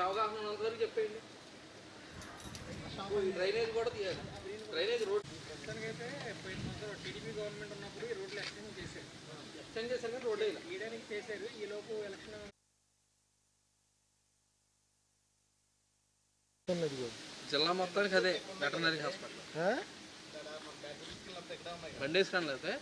మీకు అవగాహన ఉన్నంత వరకు చెప్పేయండి డ్రైనేజ్ కూడా తీయాలి. డ్రైనేజ్ రోడ్ మొత్తానికైతే పోయిన సంవత్సరం టీడీపీ గవర్నమెంట్ ఉన్నప్పుడు ఈ రోడ్లు ఎక్స్టెన్షన్ చేశారు. ఎక్స్టెండ్ చేశారు కానీ రోడ్ వేయాలి వేయడానికి చేశారు. ఈ లోపు ఎలక్షన్ జిల్లా మొత్తానికి అదే వెటనరీ హాస్పిటల్. బండి వేసుకుని అయితే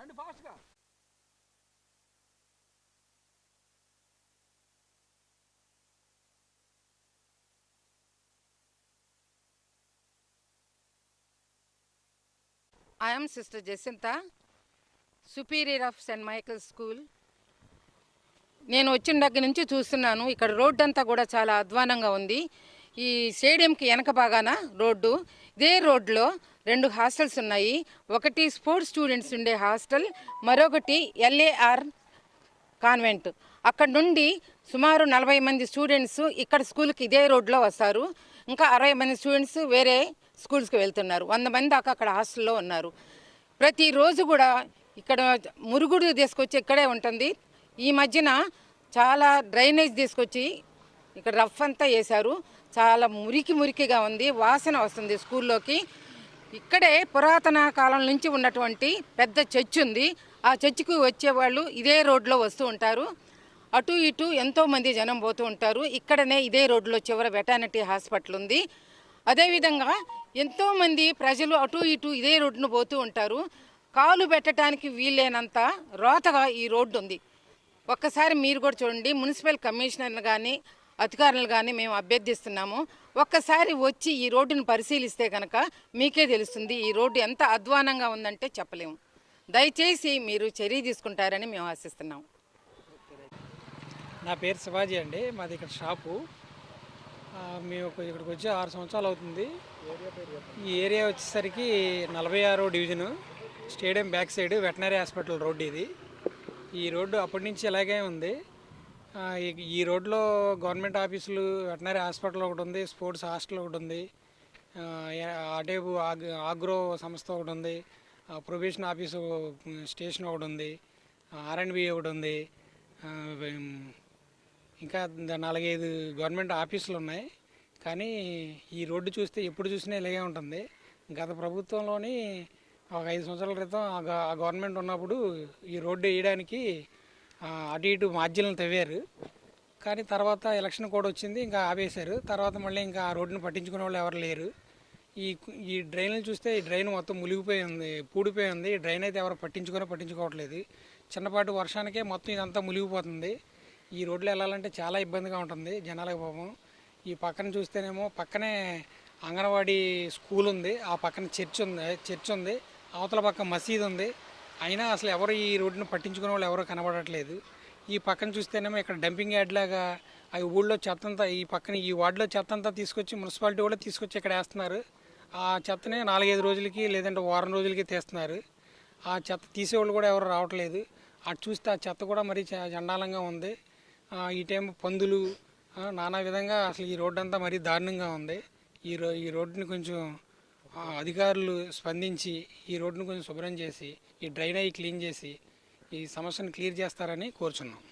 రండి ఫాస్ట్గా. I am Sister Jacinta, superior of St. Michael school నేను వచ్చిన దగ్గర నుంచి చూస్తున్నాను. ఇక్కడ రోడ్డు అంతా కూడా చాలా అధ్వానంగా ఉంది. ఈ స్టేడియంకి వెనక భాగాన రోడ్డు ఇదే రోడ్లో రెండు హాస్టల్స్ ఉన్నాయి. ఒకటి స్పోర్ట్స్ స్టూడెంట్స్ ఉండే హాస్టల్ మరొకటి ఎల్ఏఆర్ కాన్వెంట్. అక్కడ నుండి సుమారు నలభై మంది స్టూడెంట్స్ ఇక్కడ స్కూల్కి ఇదే రోడ్లో వస్తారు. ఇంకా అరవై మంది స్టూడెంట్స్ వేరే స్కూల్స్కి వెళ్తున్నారు. వంద మంది దాకా అక్కడ హాస్టల్లో ఉన్నారు. ప్రతిరోజు కూడా ఇక్కడ మురుగుడు తీసుకొచ్చి ఇక్కడే ఉంటుంది. ఈ మధ్యన చాలా డ్రైనేజ్ తీసుకొచ్చి ఇక్కడ రఫ్ అంతా వేశారు చాలా మురికి మురికిగా ఉంది. వాసన వస్తుంది స్కూల్లోకి. ఇక్కడే పురాతన కాలం నుంచి ఉన్నటువంటి పెద్ద చర్చ్ ఉంది. ఆ చర్చికి వచ్చేవాళ్ళు ఇదే రోడ్లో వస్తూ ఉంటారు. అటు ఇటు ఎంతోమంది జనం పోతూ ఉంటారు. ఇక్కడనే ఇదే రోడ్లో చివర వెటానిటీ హాస్పిటల్ ఉంది. అదేవిధంగా ఎంతోమంది ప్రజలు అటు ఇటు ఇదే రోడ్డును పోతూ ఉంటారు. కాలు పెట్టడానికి వీలైనంత రోతగా ఈ రోడ్డు ఉంది. ఒక్కసారి మీరు కూడా చూడండి. మున్సిపల్ కమిషనర్ కానీ అధికారులు కానీ మేము అభ్యర్థిస్తున్నాము. ఒక్కసారి వచ్చి ఈ రోడ్డును పరిశీలిస్తే కనుక మీకే తెలుస్తుంది ఈ రోడ్డు ఎంత అధ్వానంగా ఉందంటే చెప్పలేము. దయచేసి మీరు చర్య తీసుకుంటారని మేము ఆశిస్తున్నాము. నా పేరు శివాజీ అండి. మాది ఇక్కడ షాపు. మేము ఇక్కడికి వచ్చి ఆరు సంవత్సరాలు అవుతుంది. ఈ ఏరియా వచ్చేసరికి నలభై ఆరో division. Stadium back side veterinary hospital road ఇది. ఈ రోడ్డు అప్పటి నుంచి ఇలాగే ఉంది. ఈ- రోడ్లో గవర్నమెంట్ ఆఫీసులు వెటనరీ హాస్పిటల్ ఒకటి ఉంది స్పోర్ట్స్ హాస్టల్ ఒకటి ఉంది అటేపు ఆగ్ ఆగ్రో సంస్థ ఒకటి ఉంది ప్రొబేషన్ ఆఫీసు స్టేషన్ ఒకటి ఉంది ఆర్ఎండ్బి ఒకటి ఉంది ఇంకా నాలుగైదు గవర్నమెంట్ ఆఫీసులు ఉన్నాయి. కానీ ఈ రోడ్డు చూస్తే ఎప్పుడు చూసినా ఇలాగే ఉంటుంది. గత ప్రభుత్వంలోని ఒక ఐదు సంవత్సరాల క్రితం ఆ గవర్నమెంట్ ఉన్నప్పుడు ఈ రోడ్డు వేయడానికి అటు ఇటు మార్జిన్లు తవ్వారు. కానీ తర్వాత ఎలక్షన్ కూడా వచ్చింది ఇంకా ఆపేశారు. తర్వాత మళ్ళీ ఇంకా ఆ రోడ్డుని పట్టించుకునే వాళ్ళు ఎవరు లేరు. ఈ ఈ డ్రైన్లు చూస్తే ఈ డ్రైన్ మొత్తం మునిగిపోయి ఉంది పూడిపోయి ఉంది. ఈ డ్రైన్ అయితే ఎవరు పట్టించుకొని పట్టించుకోవట్లేదు. చిన్నపాటి వర్షానికే మొత్తం ఇదంతా మునిగిపోతుంది. ఈ రోడ్లో వెళ్ళాలంటే చాలా ఇబ్బందిగా ఉంటుంది జనాలకు పాపం. ఈ పక్కన చూస్తేనేమో పక్కనే అంగన్వాడీ స్కూల్ ఉంది ఆ పక్కన చర్చ్ ఉంది చర్చ్ ఉంది. అవతల పక్క మసీద్ ఉంది. అయినా అసలు ఎవరు ఈ రోడ్డును పట్టించుకునే వాళ్ళు ఎవరు కనబడట్లేదు. ఈ పక్కన చూస్తేనేమో ఇక్కడ డంపింగ్ యార్డ్ లాగా ఆ ఊళ్ళో చెత్తంతా ఈ పక్కన ఈ వార్డులో చెత్త అంతా తీసుకొచ్చి మున్సిపాలిటీ కూడా తీసుకొచ్చి ఇక్కడ వేస్తున్నారు. ఆ చెత్తనే నాలుగైదు రోజులకి లేదంటే వారం రోజులకి తీస్తున్నారు. ఆ చెత్త తీసేవాళ్ళు కూడా ఎవరు రావట్లేదు. అటు చూస్తే ఆ చెత్త కూడా మరీ చా- చండాలంగా ఉంది. ఈ టైం పందులు నానా విధంగా అసలు ఈ రోడ్డు అంతా మరీ దారుణంగా ఉంది. ఈ రో ఈ రోడ్డుని కొంచెం అధికారులు స్పందించి ఈ రోడ్డును కొంచెం శుభ్రం చేసి ఈ డ్రైనేజ్ క్లీన్ చేసి ఈ సమస్యను క్లియర్ చేస్తారని కోరుచున్నాం.